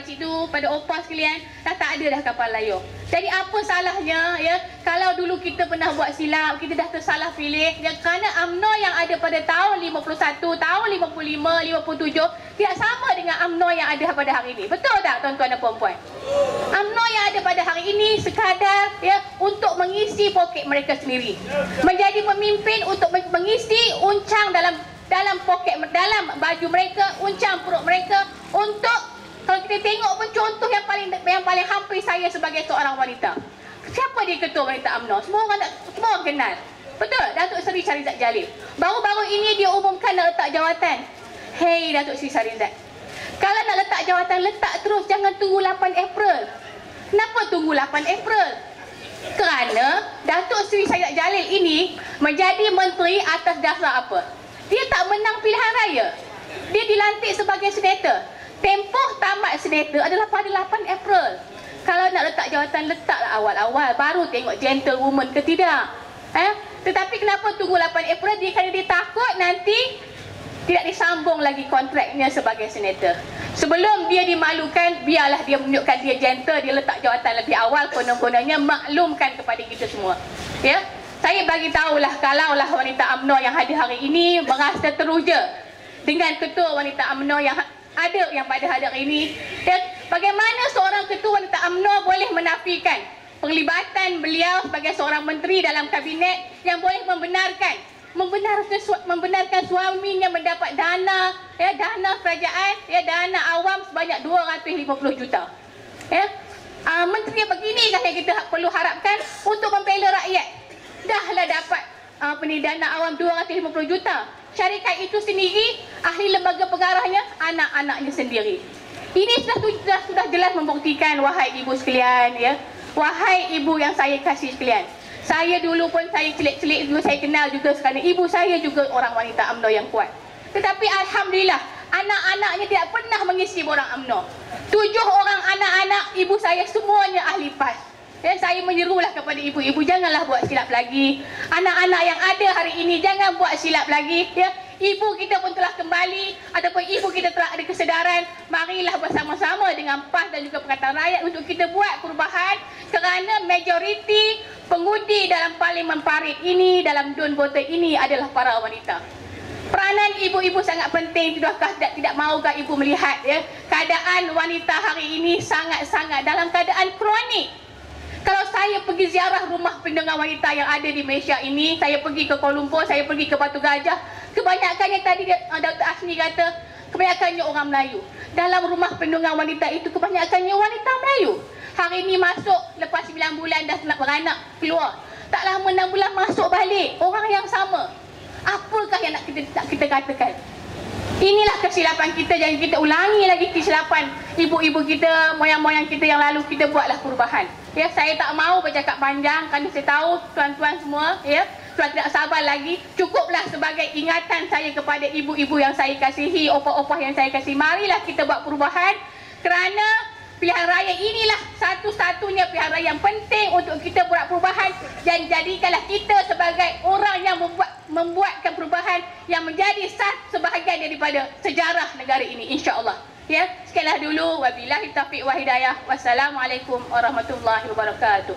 pakcik tu, pada opah sekalian, dah tak ada dah kapal layar. Jadi apa salahnya ya kalau dulu kita pernah buat silap, kita dah tersalah pilih ya kerana UMNO yang ada pada tahun 51, tahun 55, 57 tidak sama dengan UMNO yang ada pada hari ini. Betul tak tuan-tuan dan puan-puan? UMNO yang ada pada hari ini sekadar ya untuk mengisi poket mereka sendiri. Menjadi pemimpin untuk mengisi uncang dalam dalam poket dalam baju mereka, uncang perut mereka untuk kalau kita tengok pun contoh yang paling yang paling hampir saya sebagai seorang wanita. Siapa dia ketua wanita UMNO? Semua orang nak semua orang kenal. Betul? Datuk Seri Syarizat Jalil. Baru-baru ini dia umumkan nak letak jawatan. Hei Datuk Seri Syarizat. Kalau nak letak jawatan, letak terus. Jangan tunggu 8 April. Kenapa tunggu 8 April? Kerana Datuk Seri Syarizat Jalil ini menjadi menteri atas dasar apa? Dia tak menang pilihan raya. Dia dilantik sebagai senator. Tempoh tamat senator adalah pada 8 April. Kalau nak letak jawatan, letaklah awal-awal. Baru tengok gentlewoman ke tidak. Eh? Tetapi kenapa tunggu 8 April? Dia kerana dia takut nanti tidak disambung lagi kontraknya sebagai senator. Sebelum dia dimalukan, biarlah dia menunjukkan dia gentle, dia letak jawatan lebih awal, konon-kononnya maklumkan kepada kita semua. Ya? Saya bagi tahulah kalaulah wanita UMNO yang hadir hari ini merasa teruja dengan ketua wanita UMNO yang ada yang pada hadir ini. Dan bagaimana seorang ketua wanita UMNO boleh menafikan penglibatan beliau sebagai seorang menteri dalam kabinet yang boleh membenarkan membenarkan membenarkan suaminya mendapat dana ya dana kerajaan ya dana awam sebanyak 250 juta. Ya. Uh, menteri begini kan yang kita perlu harapkan untuk membela rakyat. Dahlah dapat apa ni dana awam 250 juta. Syarikat itu sendiri ahli lembaga pengarahnya anak-anaknya sendiri. Ini sudah, sudah sudah jelas membuktikan wahai ibu sekalian ya. Wahai ibu yang saya kasih sekalian. Saya dulu pun saya celik-celik dulu saya kenal juga sekarang ibu saya juga orang wanita UMNO yang kuat. Tetapi alhamdulillah anak-anaknya tidak pernah mengisi borang UMNO. Tujuh orang anak-anak ibu saya semuanya ahli PAS. Ya, saya menyerulah kepada ibu-ibu janganlah buat silap lagi. Anak-anak yang ada hari ini jangan buat silap lagi. Ya, ibu kita pun telah kembali ataupun ibu kita telah ada kesedaran. Marilah bersama-sama dengan PAS dan juga Perkataan Rakyat untuk kita buat perubahan kerana majoriti pengundi dalam parlimen parit ini dalam dun voter ini adalah para wanita. Peranan ibu-ibu sangat penting tidakkah tidak tidak maukah ibu melihat ya keadaan wanita hari ini sangat-sangat dalam keadaan kronik saya pergi ziarah rumah pendengar wanita yang ada di Malaysia ini, saya pergi ke Kuala Lumpur, saya pergi ke Batu Gajah, kebanyakannya tadi Dr. Asni kata, kebanyakannya orang Melayu. Dalam rumah pendengar wanita itu, kebanyakannya wanita Melayu. Hari ini masuk, lepas 9 bulan dah nak beranak, keluar. Tak lama 6 bulan masuk balik, orang yang sama. Apakah yang nak kita, nak kita katakan? Inilah kesilapan kita Jangan kita ulangi lagi kesilapan Ibu-ibu kita, moyang-moyang kita yang lalu Kita buatlah perubahan Ya, saya tak mau bercakap panjang kerana saya tahu tuan-tuan semua ya, tuan tidak sabar lagi. Cukuplah sebagai ingatan saya kepada ibu-ibu yang saya kasihi, opah-opah yang saya kasihi. Marilah kita buat perubahan kerana pilihan raya inilah satu-satunya pilihan raya yang penting untuk kita buat perubahan dan jadikanlah kita sebagai orang yang membuat membuatkan perubahan yang menjadi sah sebahagian daripada sejarah negara ini insya-Allah. Ya, sekianlah dulu wabillahi taufiq wa hidayah. Wassalamualaikum warahmatullahi wabarakatuh.